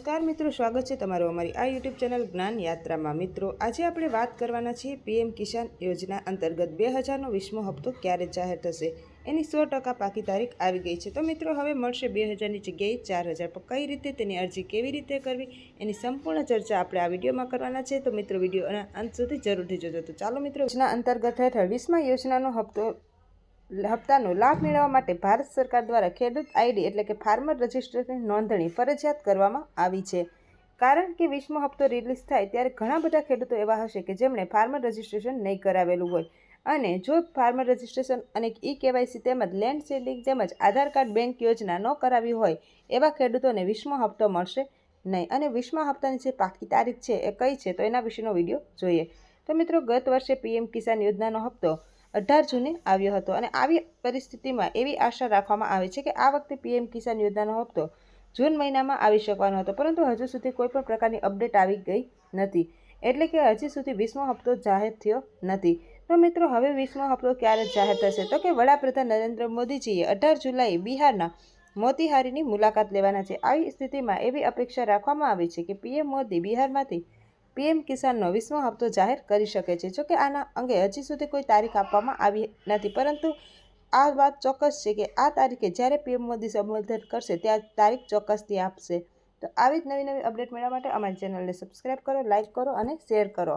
નમસ્કાર મિત્રો, સ્વાગત છે તમારું અમારી આ યુટ્યુબ ચેનલ જ્ઞાન યાત્રામાં. મિત્રો, આજે આપણે વાત કરવાના છીએ પીએમ કિસાન યોજના અંતર્ગત બે હજારનો વીસમો હપ્તો ક્યારે જાહેર થશે? એની સો ટકા પાકી તારીખ આવી ગઈ છે. તો મિત્રો, હવે મળશે બે હજારની જગ્યાએ ચાર હજાર. પણ કઈ રીતે તેની અરજી કેવી રીતે કરવી? એની સંપૂર્ણ ચર્ચા આપણે આ વિડીયોમાં કરવાના છે. તો મિત્રો, વિડીયોના અંત સુધી જરૂરથી જોજો. તો ચાલો મિત્રો, યોજના અંતર્ગત હેઠળ વીસમા યોજનાનો હપ્તો હપ્તાનો લાભ મેળવવા માટે ભારત સરકાર દ્વારા ખેડૂત આઈડી એટલે કે ફાર્મર રજિસ્ટ્રેશન નોંધણી ફરજિયાત કરવામાં આવી છે. કારણ કે વીસમો હપ્તો રિલીઝ થાય ત્યારે ઘણા બધા ખેડૂતો એવા હશે કે જેમણે ફાર્મર રજિસ્ટ્રેશન નહીં કરાવેલું હોય. અને જો ફાર્મર રજિસ્ટ્રેશન અને ઈ કેવાયસી તેમજ લેન્ડ સેલિંગ તેમજ આધાર કાર્ડ બેંક યોજના ન કરાવી હોય, એવા ખેડૂતોને વીસમો હપ્તો મળશે નહીં. અને વીસમા હપ્તાની જે પાકી તારીખ છે એ કઈ છે તો એના વિશેનો વીડિયો જોઈએ. તો મિત્રો, ગત વર્ષે પીએમ કિસાન યોજનાનો હપ્તો અઢાર જૂને આવ્યો હતો અને આવી પરિસ્થિતિમાં એવી આશા રાખવામાં આવે છે કે આ વખતે પીએમ કિસાન યોજનાનો હપ્તો જૂન મહિનામાં આવી શકવાનો હતો. પરંતુ હજુ સુધી કોઈ પણ પ્રકારની અપડેટ આવી ગઈ નથી. એટલે કે હજી સુધી વીસમો હપ્તો જાહેર થયો નથી. તો મિત્રો, હવે વીસમો હપ્તો ક્યારે જાહેર થશે? તો કે વડાપ્રધાન નરેન્દ્ર મોદીજીએ અઢાર જુલાઈ બિહારના મોતીહારીની મુલાકાત લેવાના છે. આવી સ્થિતિમાં એવી અપેક્ષા રાખવામાં આવી છે કે પીએમ મોદી બિહારમાંથી પીએમ કિસાનનો વીસમો હપ્તો જાહેર કરી શકે છે. જોકે આના અંગે હજી સુધી કોઈ તારીખ આપવામાં આવી નથી, પરંતુ આ વાત ચોક્કસ છે કે આ તારીખે જ્યારે પીએમ મોદી સંબોધન કરશે ત્યાં તારીખ ચોક્કસથી આપશે. તો આવી જ નવી નવી અપડેટ મેળવવા માટે અમારી ચેનલને સબસ્ક્રાઈબ કરો, લાઇક કરો અને શેર કરો.